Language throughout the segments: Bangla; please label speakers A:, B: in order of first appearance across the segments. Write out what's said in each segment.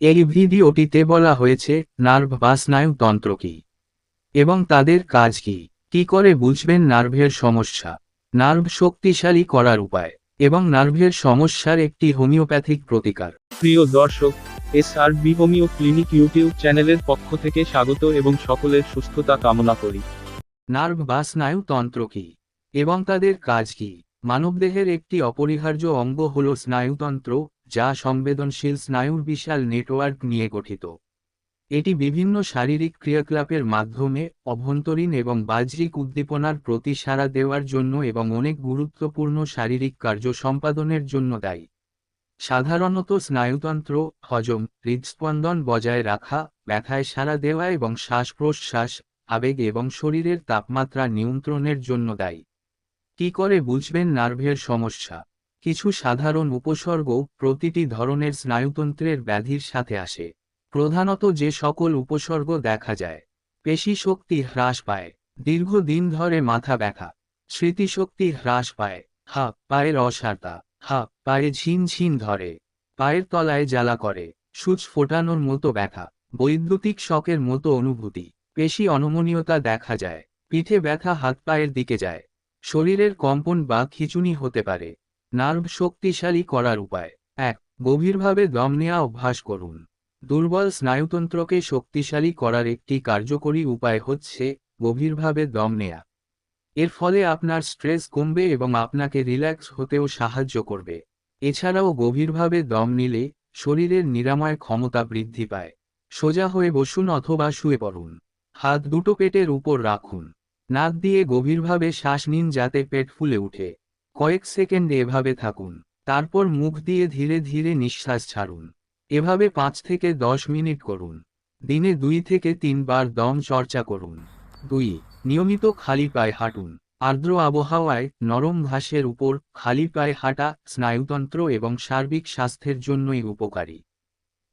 A: এই ভিডিওটিতে বলা হয়েছে নার্ভ বা স্নায়ুতন্ত্র কি? এবং তাদের কাজ কি? কি করে বুঝবেন নার্ভের সমস্যা? নার্ভ শক্তিশালী করার উপায়। এবং নার্ভের সমস্যার একটি হোমিওপ্যাথিক প্রতিকার।
B: প্রিয় দর্শক S R B homeo clinic YouTube চ্যানেলের পক্ষ থেকে স্বাগত এবং সকলের সুস্থতা কামনা করি।
A: নার্ভ বা স্নায়ুতন্ত্র কি? এবং তাদের কাজ কি? মানবদেহের একটি অপরিহার্য অঙ্গ হল স্নায়ুতন্ত্র যা সংবেদনশীল স্নায়ুর বিশাল নেটওয়ার্ক নিয়ে গঠিত। এটি বিভিন্ন শারীরিক ক্রিয়াকলাপের মাধ্যমে অভ্যন্তরীণ এবং বাহ্যিক উদ্দীপনার প্রতি সাড়া দেওয়ার জন্য এবং অনেক গুরুত্বপূর্ণ শারীরিক কার্য সম্পাদনের জন্য দায়ী। সাধারণত স্নায়ুতন্ত্র, হজম, হৃদস্পন্দন বজায় রাখা, ব্যথায় সাড়া দেওয়া এবং শ্বাস প্রশ্বাস আবেগ এবং শরীরের তাপমাত্রা নিয়ন্ত্রণের জন্য দায়ী। কি করে বুঝবেন নার্ভের সমস্যা? কিছু সাধারণ উপসর্গ প্রতিটি ধরনের স্নায়ুতন্ত্রের ব্যাধির সাথে আসে। প্রধানত যে সকল উপসর্গ দেখা যায়, পেশি শক্তি হ্রাস পায়, দীর্ঘদিন ধরে মাথা ব্যথা, স্মৃতিশক্তি হ্রাস পায়, হা, পায়ের অসারতা, হা, পায়ে ঝিন ঝিন ধরে, পায়ের তলায় জ্বালা করে, সূচ ফোটানোর মতো ব্যথা, বৈদ্যুতিক শকের মতো অনুভূতি, পেশি অনমনীয়তা দেখা যায়, পিঠে ব্যথা হাত পায়ের দিকে যায়, শরীরের কম্পন বা খিচুনি হতে পারে। নার্ভ শক্তিশালী করার উপায়। এক, গভীরভাবে দম নেওয়া অভ্যাস করুন। দুর্বল স্নায়ুতন্ত্রকে শক্তিশালী করার একটি কার্যকরী উপায় হচ্ছে গভীরভাবে দম নেয়া। এর ফলে আপনার স্ট্রেস কমবে এবং আপনাকে রিল্যাক্স হতেও সাহায্য করবে। এছাড়াও গভীরভাবে দম নিলে শরীরের নিরাময় ক্ষমতা বৃদ্ধি পায়। সোজা হয়ে বসুন অথবা শুয়ে পড়ুন। হাত দুটো পেটের উপর রাখুন। নাক দিয়ে গভীরভাবে শ্বাস নিন যাতে পেট ফুলে উঠে কয়েক সেকেন্ড এভাবে থাকুন, তারপর মুখ দিয়ে ধীরে ধীরে নিঃশ্বাস ছাড়ুন। এভাবে পাঁচ থেকে দশ মিনিট করুন। দিনে দুই থেকে তিনবার দম চর্চা করুন। দুই, নিয়মিত খালি পায়ে হাঁটুন। আর্দ্র আবহাওয়ায় নরম ঘাসের উপর খালি পায়ে হাঁটা স্নায়ুতন্ত্র এবং সার্বিক স্বাস্থ্যের জন্যই উপকারী।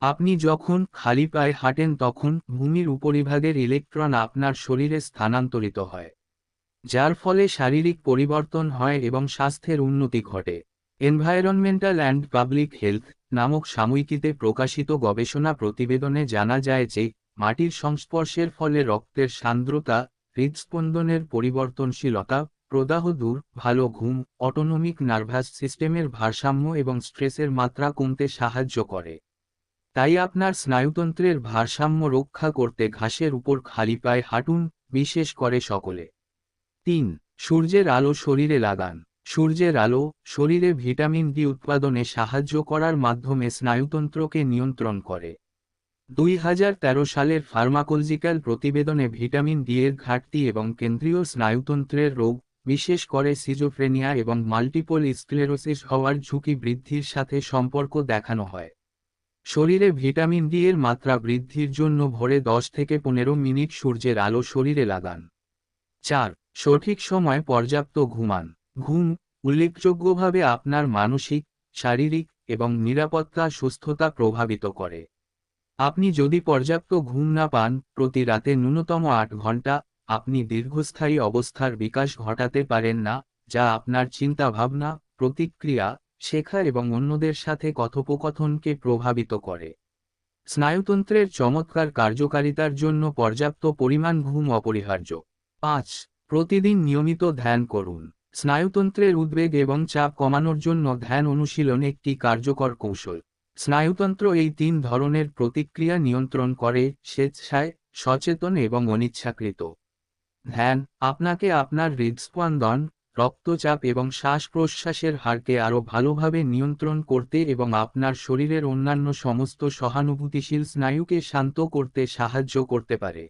A: আপনি যখন খালি পায়ে হাঁটেন তখন ভূমির উপরিভাগের ইলেকট্রন আপনার শরীরে স্থানান্তরিত হয়। যার ফলে শারীরিক পরিবর্তন হয় এবং স্বাস্থ্যের উন্নতি ঘটে। এনভায়রনমেন্টাল অ্যান্ড পাবলিক হেলথ নামক সাময়িকীতে প্রকাশিত গবেষণা প্রতিবেদনে জানা যায় যে, মাটির সংস্পর্শের ফলে রক্তের সান্দ্রতা, হৃদস্পন্দনের পরিবর্তনশীলতা, প্রদাহ দূর, ভালো ঘুম অটোনমিক নার্ভাস সিস্টেমের ভারসাম্য এবং স্ট্রেসের মাত্রা কমতে সাহায্য করে। তাই আপনার স্নায়ুতন্ত্রের ভারসাম্য রক্ষা করতে ঘাসের উপর খালি পায়ে হাঁটুন, বিশেষ করে সকলে। তিন, সূর্যের আলো শরীরে লাগান। সূর্যের আলো শরীরে ভিটামিন ডি উৎপাদনে সাহায্য করার মাধ্যমে স্নায়ুতন্ত্রকে নিয়ন্ত্রণ করে। দুই হাজার তেরো সালের ফার্মাকোলজিক্যাল প্রতিবেদনে ভিটামিন ডি এর ঘাটতি এবং কেন্দ্রীয় স্নায়ুতন্ত্রের রোগ, বিশেষ করে সিজোফ্রেনিয়া এবং মাল্টিপল স্ক্লেরোসিস হওয়ার ঝুঁকি বৃদ্ধির সাথে সম্পর্ক দেখানো হয়। শরীরে ভিটামিন ডি এর মাত্রা বৃদ্ধির জন্য ভোরে দশ থেকে পনেরো মিনিট সূর্যের আলো শরীরে লাগান। চার সঠিক সময় পর্যাপ্ত ঘুমান। ঘুম উল্লেখযোগ্যভাবে আপনার মানসিক, শারীরিক এবং নিরাপত্তা সুস্থতা প্রভাবিত করে। আপনি যদি পর্যাপ্ত ঘুম না পান, প্রতি রাতে ন্যূনতম আট ঘণ্টা আপনি দীর্ঘস্থায়ী অবস্থার বিকাশ ঘটাতে পারেন না, যা আপনার চিন্তাভাবনা, প্রতিক্রিয়া, শেখা এবং অন্যদের সাথে কথোপকথনকে প্রভাবিত করে। স্নায়ুতন্ত্রের চমৎকার কার্যকারিতার জন্য পর্যাপ্ত পরিমাণ ঘুম অপরিহার্য। পাঁচ প্রতিদিন নিয়মিত ধ্যান করুন। স্নায়ুতন্ত্রের উদ্বেগ এবং চাপ কমানোর জন্য ধ্যান অনুশীলন একটি কার্যকর কৌশল। স্নায়ুতন্ত্র এই তিন ধরনের প্রতিক্রিয়া নিয়ন্ত্রণ করে, স্বেচ্ছায়, সচেতন এবং অনিচ্ছাকৃত। ধ্যান, আপনাকে আপনার হৃদস্পন্দন, রক্তচাপ এবং শ্বাস প্রশ্বাসের হারকে আরও ভালোভাবে নিয়ন্ত্রণ করতে এবং আপনার শরীরের অন্যান্য সমস্ত সহানুভূতিশীল স্নায়ুকে শান্ত করতে সাহায্য করতে পারে।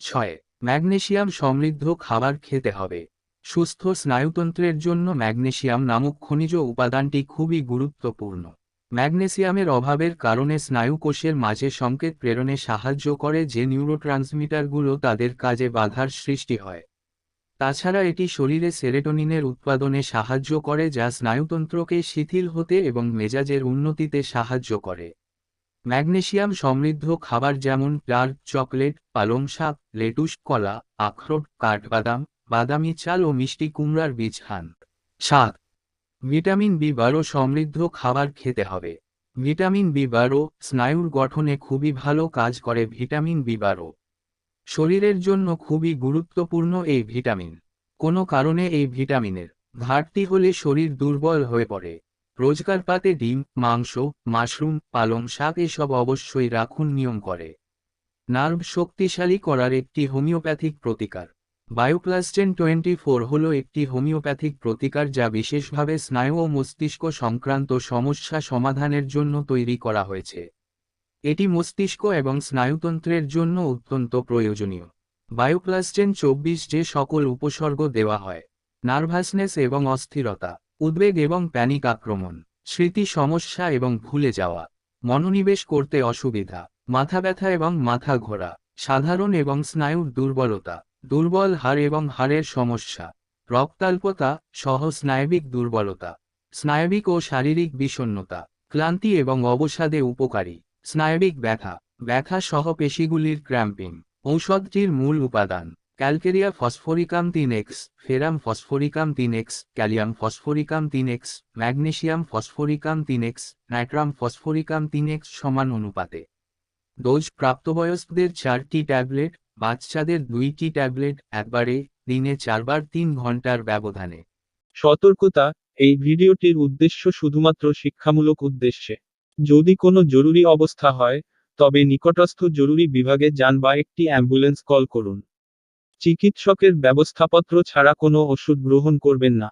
A: ছয় ম্যাগনেশিয়াম সমৃদ্ধ খাবার খেতে হবে। সুস্থ স্নায়ুতন্ত্রের জন্য ম্যাগনেশিয়াম নামক খনিজ উপাদানটি খুবই গুরুত্বপূর্ণ। ম্যাগনেসিয়ামের অভাবের কারণে স্নায়ুকোষের মাঝে সংকেত প্রেরণে সাহায্য করে যে নিউরোট্রান্সমিটারগুলো তাদের কাজে বাধার সৃষ্টি হয়। তাছাড়া এটি শরীরে সেরেটোনিনের উৎপাদনে সাহায্য করে যা স্নায়ুতন্ত্রকে শিথিল হতে এবং মেজাজের উন্নতিতে সাহায্য করে। ম্যাগনেশিয়াম সমৃদ্ধ খাবার যেমন ডার্ক চকলেট, পালং শাক, লেটুস, কলা, আখরোট, কাঠবাদাম, বাদামি চাল ও মিষ্টি কুমড়ার বীজ খান। সাত, ভিটামিন বি বারো সমৃদ্ধ খাবার খেতে হবে। ভিটামিন বি বারো স্নায়ুর গঠনে খুবই ভালো কাজ করে ভিটামিন বি বারো শরীরের জন্য খুবই গুরুত্বপূর্ণ এই ভিটামিন। কোনো কারণে এই ভিটামিনের ঘাটতি হলে শরীর দুর্বল হয়ে পড়ে। রোজকার পাতে ডিম, মাংস, মাশরুম, পালং শাক এসব অবশ্যই রাখুন নিয়ম করে। নার্ভ শক্তিশালী করার একটি হোমিওপ্যাথিক প্রতিকার। বায়োপ্লাস্টেন টোয়েন্টি ফোর হল একটি হোমিওপ্যাথিক প্রতিকার যা বিশেষভাবে স্নায়ু ও মস্তিষ্ক সংক্রান্ত সমস্যা সমাধানের জন্য তৈরি করা হয়েছে। এটি মস্তিষ্ক এবং স্নায়ুতন্ত্রের জন্য অত্যন্ত প্রয়োজনীয়। বায়োপ্লাস্টেন চব্বিশ যে সকল উপসর্গ দেওয়া হয়, নার্ভাসনেস এবং অস্থিরতা। উদ্বেগ এবং প্যানিক আক্রমণ, স্মৃতি সমস্যা এবং ভুলে যাওয়া, মনোনিবেশ করতে অসুবিধা, মাথা ব্যথা এবং মাথা ঘোরা, সাধারণ এবং স্নায়ুর দুর্বলতা, দুর্বল হাড় এবং হাড়ের সমস্যা, রক্তাল্পতা সহ স্নায়বিক দুর্বলতা, স্নায়বিক ও শারীরিক বিষণ্ণতা, ক্লান্তি এবং অবসাদে উপকারী, স্নায়বিক ব্যথা ব্যথা সহ পেশিগুলির ক্র্যাম্পিং, ঔষধটির মূল উপাদান। ক্যালকেরিয়া ফসফোরিকাম তিন এক্স, ফেরাম ফসফোরিকাম তিন এক্স, ক্যালিয়াম ফসফোরিকাম তিন এক্স ম্যাগনেসিয়াম ফসফোরিকাম তিন এক্স, নাইট্রাম ফসফোরিকাম তিন এক্স সমান অনুপাতে। ডোজ প্রাপ্তবয়স্কদের চারটি ট্যাবলেট, বাচ্চাদের দুইটি ট্যাবলেট একবারে, দিনে চারবার তিন ঘণ্টার ব্যবধানে।
B: সতর্কতা, এই ভিডিওটির উদ্দেশ্য শুধুমাত্র শিক্ষামূলক উদ্দেশ্যে। যদি কোনো জরুরি অবস্থা হয়, তবে নিকটস্থ জরুরি বিভাগে যান বা একটি অ্যাম্বুলেন্স কল করুন। চিকিৎসকের ব্যবস্থাপত্র ছাড়া কোনো ওষুধ গ্রহণ করবেন না।